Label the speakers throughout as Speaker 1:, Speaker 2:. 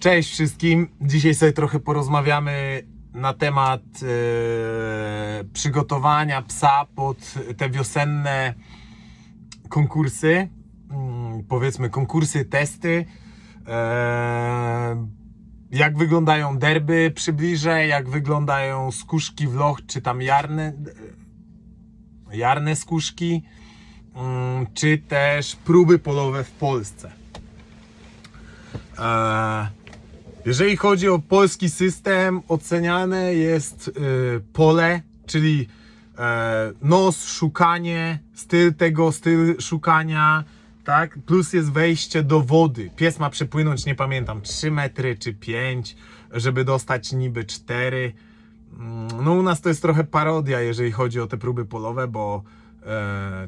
Speaker 1: Cześć wszystkim. Dzisiaj sobie trochę porozmawiamy na temat e, przygotowania psa pod te wiosenne konkursy. Mm, powiedzmy konkursy, testy. E, jak wyglądają derby przybliżę, jak wyglądają skuszki w loch, czy tam jarne, jarne skuszki, mm, czy też próby polowe w Polsce. E, jeżeli chodzi o polski system, oceniane jest y, pole, czyli e, nos, szukanie, styl tego, styl szukania, tak? Plus jest wejście do wody. Pies ma przepłynąć, nie pamiętam, 3 metry czy 5, żeby dostać niby 4. Mm, No u nas to jest trochę parodia, jeżeli chodzi o te próby polowe, bo e,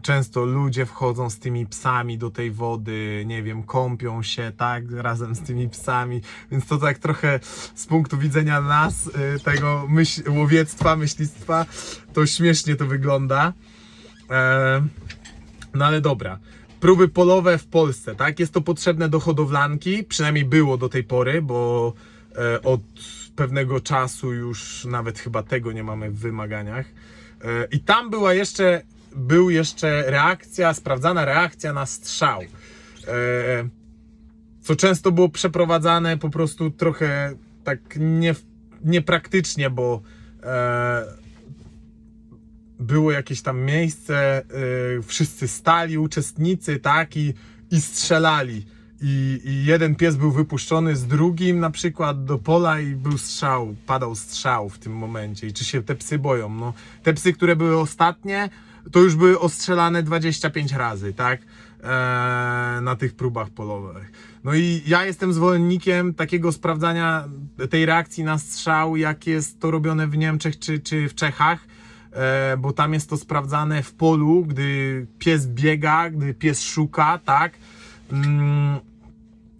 Speaker 1: często ludzie wchodzą z tymi psami do tej wody, nie wiem, kąpią się, tak, razem z tymi psami, więc to tak trochę z punktu widzenia nas, e, tego myśl, łowiectwa, myślistwa, to śmiesznie to wygląda. E, no ale dobra. Próby polowe w Polsce, tak? Jest to potrzebne do hodowlanki, przynajmniej było do tej pory, bo e, od pewnego czasu już nawet chyba tego nie mamy w wymaganiach. E, I tam była jeszcze, był jeszcze reakcja, sprawdzana reakcja na strzał. E, co często było przeprowadzane po prostu trochę tak nie, niepraktycznie, bo e, było jakieś tam miejsce, y, wszyscy stali, uczestnicy, tak, i, i strzelali. I, I jeden pies był wypuszczony z drugim na przykład do pola i był strzał, padał strzał w tym momencie. I czy się te psy boją? No, te psy, które były ostatnie, to już były ostrzelane 25 razy, tak? Eee, na tych próbach polowych. No i ja jestem zwolennikiem takiego sprawdzania tej reakcji na strzał, jak jest to robione w Niemczech czy, czy w Czechach e, bo tam jest to sprawdzane w polu, gdy pies biega, gdy pies szuka, tak?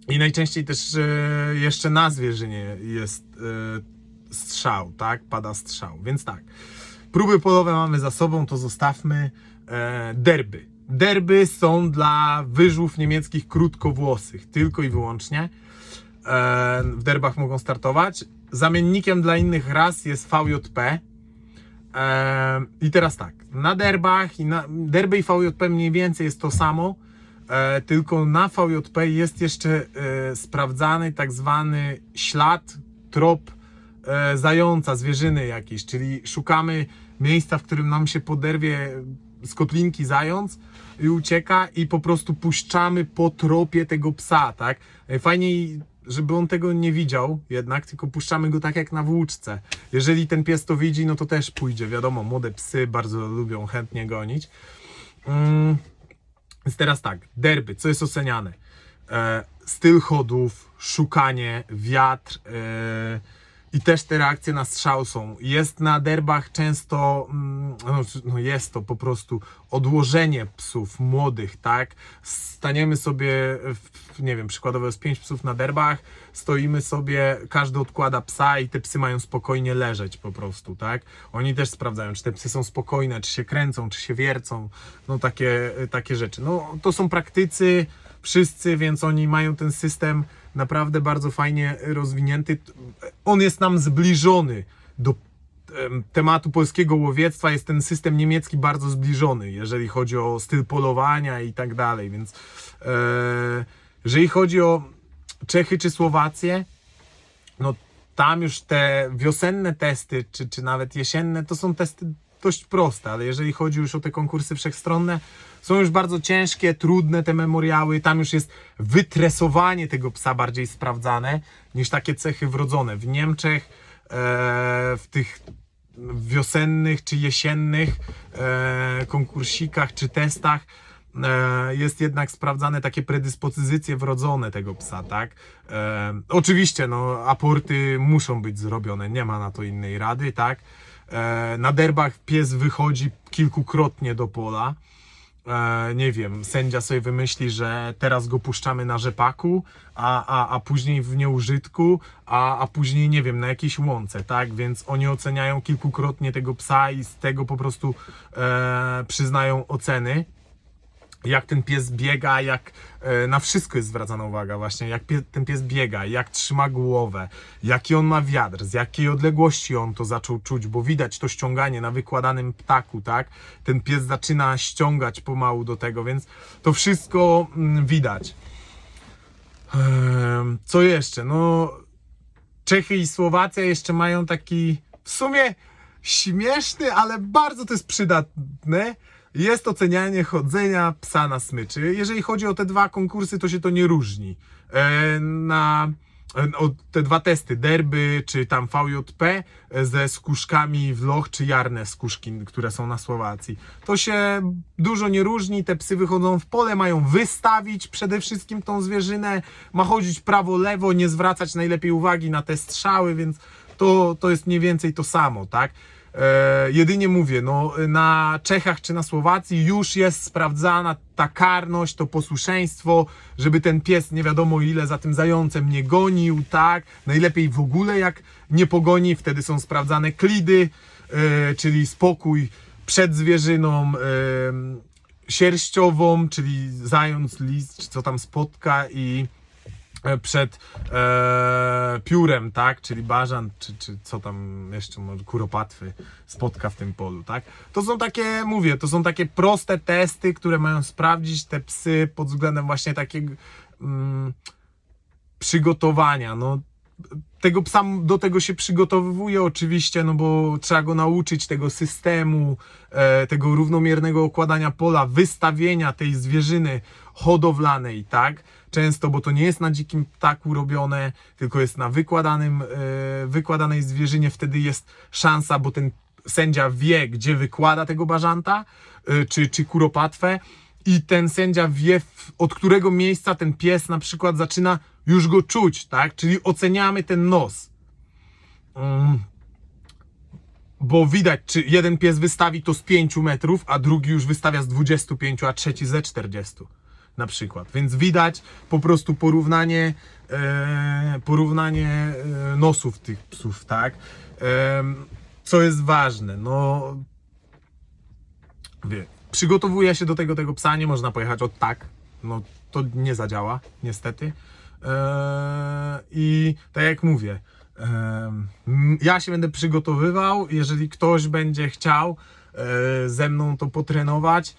Speaker 1: I najczęściej też e, jeszcze na zwierzynie jest e, strzał, tak? Pada strzał. Więc tak, próby polowe mamy za sobą, to zostawmy. E, derby. Derby są dla wyżłów niemieckich krótkowłosych, tylko i wyłącznie. W derbach mogą startować. Zamiennikiem dla innych ras jest VJP. I teraz tak, na derbach i na derby i VJP mniej więcej jest to samo, tylko na VJP jest jeszcze e, sprawdzany tak zwany ślad, trop e, zająca, zwierzyny jakiejś, czyli szukamy miejsca, w którym nam się poderwie z kotlinki zając i ucieka i po prostu puszczamy po tropie tego psa, tak? E, Fajniej żeby on tego nie widział jednak, tylko puszczamy go tak jak na włóczce. Jeżeli ten pies to widzi, no to też pójdzie. Wiadomo, młode psy bardzo lubią chętnie gonić. Mm, więc teraz tak, derby, co jest oceniane? E, styl chodów, szukanie, wiatr e, i też te reakcje na strzał są. Jest na derbach często, mm, no, no jest to po prostu odłożenie psów młodych, tak? Staniemy sobie, w, nie wiem, przykładowo jest pięć psów na derbach, stoimy sobie, każdy odkłada psa i te psy mają spokojnie leżeć po prostu, tak? Oni też sprawdzają, czy te psy są spokojne, czy się kręcą, czy się wiercą, no takie, takie rzeczy. No to są praktycy, wszyscy, więc oni mają ten system naprawdę bardzo fajnie rozwinięty. On jest nam zbliżony do em, tematu polskiego łowiectwa. Jest ten system niemiecki bardzo zbliżony, jeżeli chodzi o styl polowania i tak dalej. Więc e, jeżeli chodzi o Czechy czy Słowację, no tam już te wiosenne testy, czy, czy nawet jesienne, to są testy dość proste, ale jeżeli chodzi już o te konkursy wszechstronne, są już bardzo ciężkie, trudne te memoriały, tam już jest wytresowanie tego psa bardziej sprawdzane niż takie cechy wrodzone. W Niemczech e, w tych wiosennych czy jesiennych e, konkursikach czy testach e, jest jednak sprawdzane takie predyspozycje wrodzone tego psa, tak? E, oczywiście, no, aporty muszą być zrobione, nie ma na to innej rady, tak? E, na derbach pies wychodzi kilkukrotnie do pola. E, nie wiem, sędzia sobie wymyśli, że teraz go puszczamy na rzepaku, a, a, a później w nieużytku, a, a później, nie wiem, na jakiejś łące, tak? Więc oni oceniają kilkukrotnie tego psa i z tego po prostu e, przyznają oceny. Jak ten pies biega, jak e, na wszystko jest zwracana uwaga właśnie, jak pie, ten pies biega, jak trzyma głowę, jaki on ma wiatr, z jakiej odległości on to zaczął czuć, bo widać to ściąganie na wykładanym ptaku, tak? Ten pies zaczyna ściągać pomału do tego, więc to wszystko mm, widać. Em, Co jeszcze? No, Czechy i Słowacja jeszcze mają taki w sumie śmieszny, ale bardzo to jest przydatne. Jest ocenianie chodzenia psa na smyczy. Jeżeli chodzi o te dwa konkursy, to się to nie różni. E, Na e, te dwa testy, derby czy tam VJP e, ze skuszkami w loch, czy jarne skuszki, które są na Słowacji. To się dużo nie różni, te psy wychodzą w pole, mają wystawić przede wszystkim tą zwierzynę, ma chodzić prawo, lewo, nie zwracać najlepiej uwagi na te strzały, więc to, to jest mniej więcej to samo, tak? E, jedynie mówię, no na Czechach czy na Słowacji już jest sprawdzana ta karność, to posłuszeństwo, żeby ten pies nie wiadomo ile za tym zającem nie gonił, tak? Najlepiej w ogóle jak nie pogoni, wtedy są sprawdzane klidy, e, czyli spokój przed zwierzyną, e, sierściową, czyli zając, lis, czy co tam spotka i przed e, piórem, tak, czyli bażan, czy, czy co tam jeszcze, może kuropatwy spotka w tym polu, tak. To są takie, mówię, to są takie proste testy, które mają sprawdzić te psy pod względem właśnie takiego mm, przygotowania, no tego psa do tego się przygotowuje oczywiście, no bo trzeba go nauczyć tego systemu, e, tego równomiernego okładania pola, wystawienia tej zwierzyny hodowlanej, tak? Często, bo to nie jest na dzikim ptaku robione, tylko jest na wykładanym, e, wykładanej zwierzynie, wtedy jest szansa, bo ten sędzia wie, gdzie wykłada tego bażanta, e, czy, czy kuropatwę i ten sędzia wie, od którego miejsca ten pies na przykład zaczyna już go czuć, tak? Czyli oceniamy ten nos. Mm. Bo widać, czy jeden pies wystawi to z 5 metrów, a drugi już wystawia z 25, a trzeci ze 40 na przykład. Więc widać po prostu porównanie, e, porównanie e, nosów tych psów, tak? Em, co jest ważne, no wie, przygotowuje się do tego tego psa, nie można pojechać od tak, no to nie zadziała, niestety. Eee, I tak jak mówię, em, ja się będę przygotowywał, jeżeli ktoś będzie chciał e, ze mną to potrenować,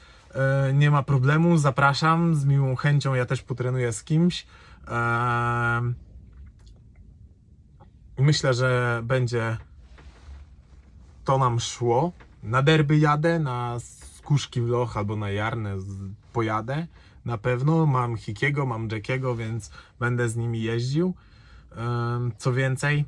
Speaker 1: nie ma problemu, zapraszam, z miłą chęcią ja też potrenuję z kimś. Myślę, że będzie to nam szło. Na derby jadę, na skuszki w loch albo na jarne z- pojadę. Na pewno mam Hikiego, mam Jackiego, więc będę z nimi jeździł. Co więcej,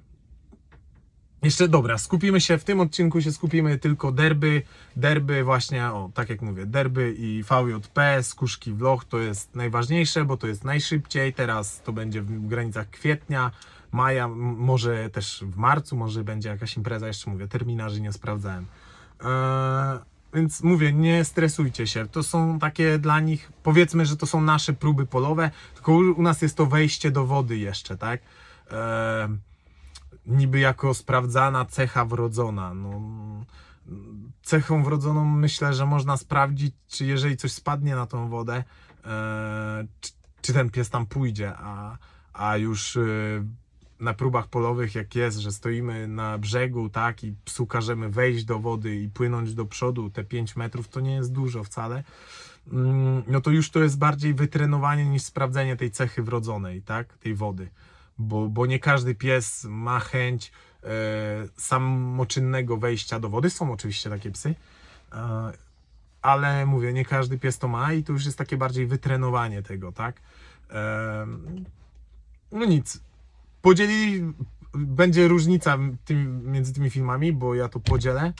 Speaker 1: jeszcze dobra, skupimy się w tym odcinku się skupimy tylko derby, derby właśnie, o tak jak mówię, derby i VJP, skuszki w loch to jest najważniejsze, bo to jest najszybciej, teraz to będzie w granicach kwietnia, maja, może też w marcu, może będzie jakaś impreza, jeszcze mówię, terminarzy nie sprawdzałem. Eee, więc mówię, nie stresujcie się, to są takie dla nich, powiedzmy, że to są nasze próby polowe, tylko u, nas jest to wejście do wody jeszcze, tak? Eee, niby jako sprawdzana cecha wrodzona. No, cechą wrodzoną myślę, że można sprawdzić, czy jeżeli coś spadnie na tą wodę, e, czy, czy ten pies tam pójdzie, a, a już e, na próbach polowych jak jest, że stoimy na brzegu, tak, i psu każemy wejść do wody i płynąć do przodu, te 5 metrów to nie jest dużo wcale, mm, no to już to jest bardziej wytrenowanie niż sprawdzenie tej cechy wrodzonej, tak, tej wody bo, bo nie każdy pies ma chęć e, samoczynnego wejścia do wody. Są oczywiście takie psy, e, ale mówię, nie każdy pies to ma i to już jest takie bardziej wytrenowanie tego, tak? E, no nic. Podzieli, będzie różnica tym, między tymi filmami, bo ja to podzielę.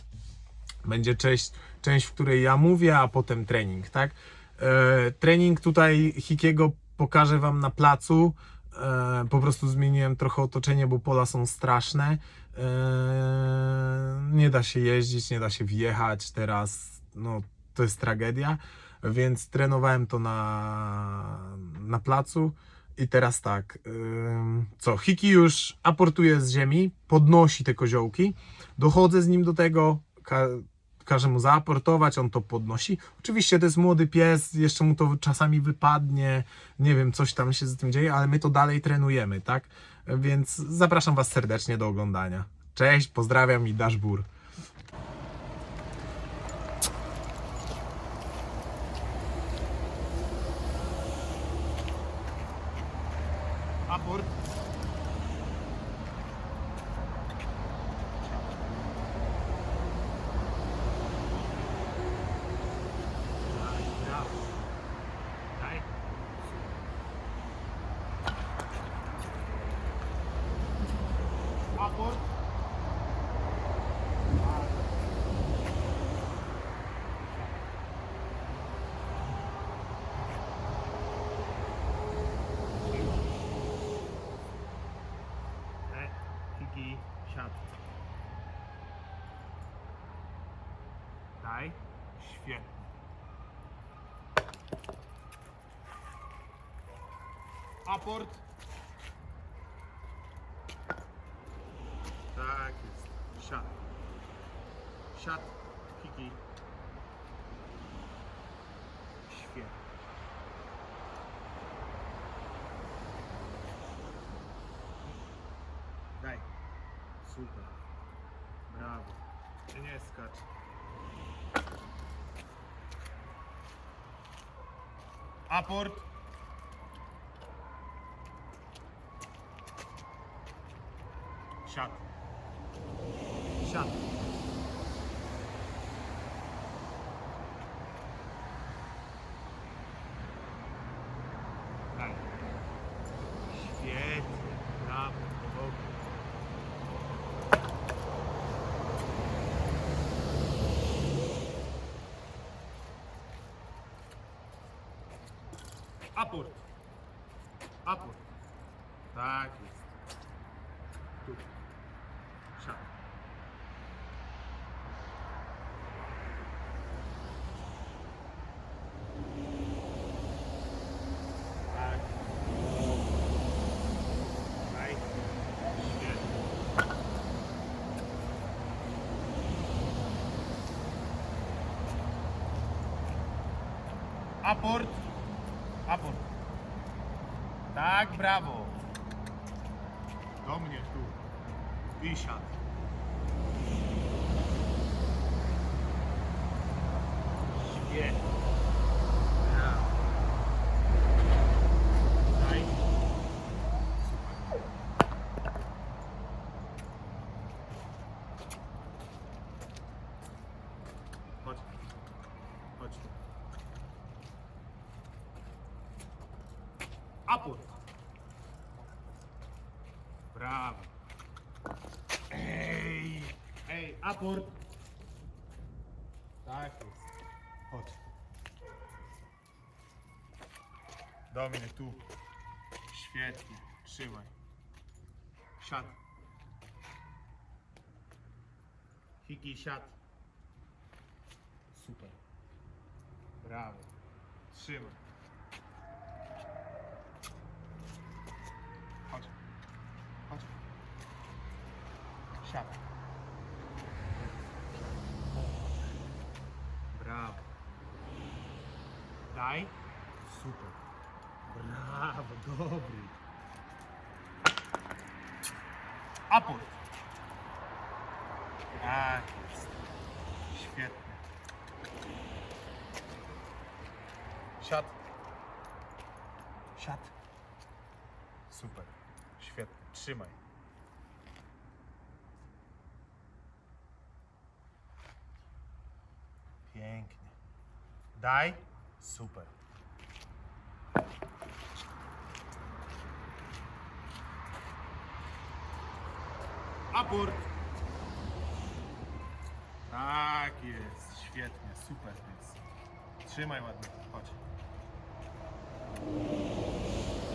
Speaker 1: Będzie część, część, w której ja mówię, a potem trening, tak? E, trening tutaj Hikiego pokażę Wam na placu. E, po prostu zmieniłem trochę otoczenie, bo pola są straszne. E, nie da się jeździć, nie da się wjechać teraz. No, to jest tragedia. Więc trenowałem to na, na placu. I teraz tak, co, Hiki już aportuje z ziemi, podnosi te koziołki, dochodzę z nim do tego, ka- każe mu zaaportować, on to podnosi. Oczywiście to jest młody pies, jeszcze mu to czasami wypadnie, nie wiem, coś tam się z tym dzieje, ale my to dalej trenujemy, tak? Więc zapraszam Was serdecznie do oglądania. Cześć, pozdrawiam i dasz bór. Aport. Daj. Aport.
Speaker 2: E, Kiki, siad. Daj.
Speaker 1: Świetnie. Aport.
Speaker 2: Tak jest. Siad. Siad. Kiki. Świetnie. Daj. Super. Brawo. Ty nie skacz.
Speaker 1: Aport.
Speaker 2: Siad. Siad. Daj. Świetnie. Brawo. Dobrze. Aport. Aport. Tak jest. Tu. Siad. Tak. Daj. Świetnie.
Speaker 1: Aport. Aport. Tak, brawo.
Speaker 2: Do mnie tu. I siad. Świetnie. Brawo. Daj. Super. Chodź. Chodź tu. Aport. Brawo. Ej, ej, aport. Tak jest. Chodź. Dominik, tu. Świetnie. Trzymaj. Siad. Hiki, siad. Super. Brawo. Trzymaj. Siad. Brawo. Daj. Super. Brawo, dobry. Aport. Tak jest. Świetnie. Siad. Siad. Super. Świetnie. Trzymaj. Pięknie. Daj. Super. Aport. Tak jest. Świetnie. Super jest. Trzymaj ładnie. Chodź.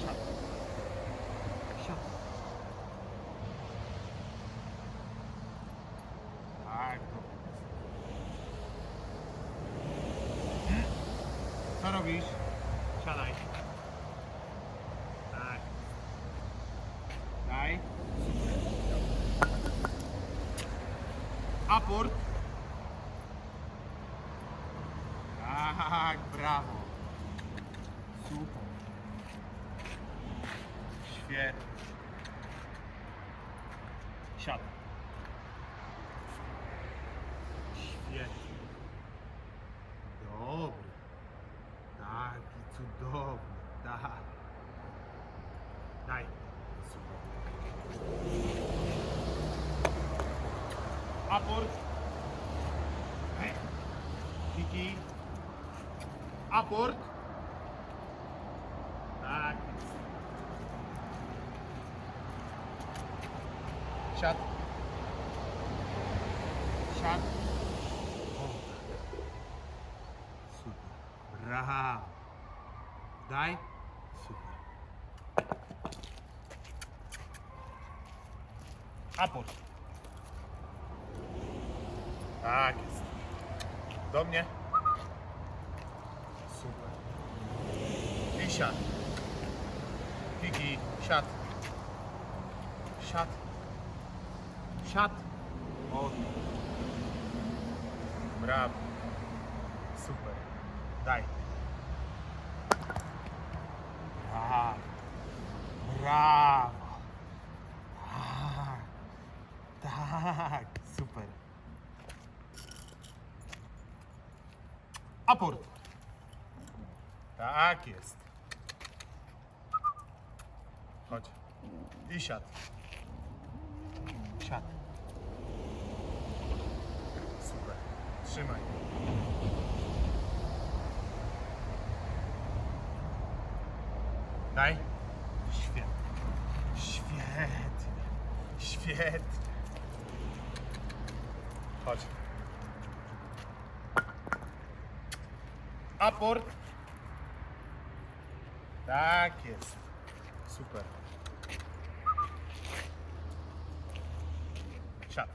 Speaker 2: Siad. Siad. Tak, dobry jest. Co robisz? Siadaj. Tak. Daj. Aport. Siadaj. Świetnie. Dobry. Taki cudowny. Tak. Daj. Super. Aport. Hej. Kiki. Aport. Tak jest. Siad. Siad. O. Super. Brawo. Daj. Super. Aport. Tak jest. Do mnie. Super. I siad. Kiki, siad. Siad. Siad. O. Brawo. Super. Daj. Brawo. Brawo. Tak. Tak. Super. Aport. Tak jest. Chodź. I siad. Siad. Super. Trzymaj. Daj. Świetnie. Świetnie. Świetnie. Chodź. Aport. Tak jest. Super. Siad.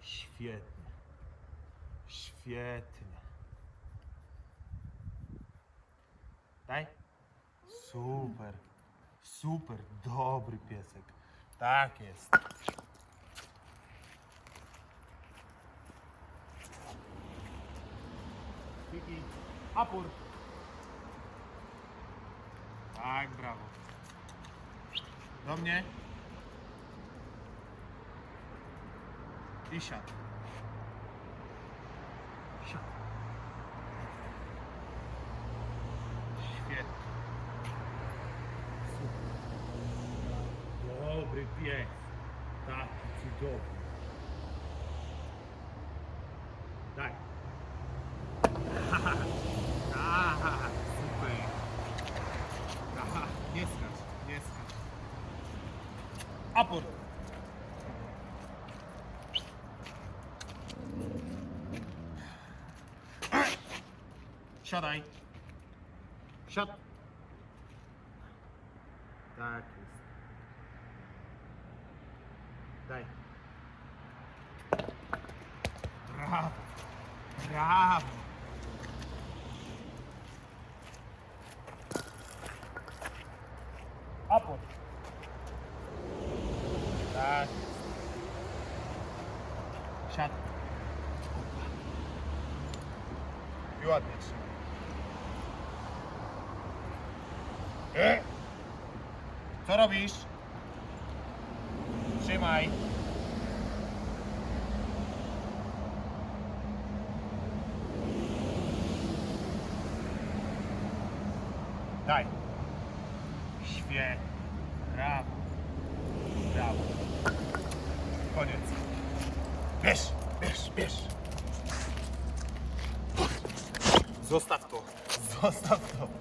Speaker 2: Świetnie. Świetnie. Daj. Super. Super. Dobry piesek. Tak jest. Kiki, apur. Tak, brawo. Do mnie. I. Siad. Świetnie. Super. Dobry pies. Taki cudowny. Daj. Tak, super. Aha, nie skacz, nie skacz. Apor. Siadaj. Siad. Tak jest. Daj. Brawo. Brawo. Aport. Tak. Siad. I ładnie trzymaj. E? Co robisz? Trzymaj. Daj. Świetnie. Brawo. Zostaw to. Zostaw to.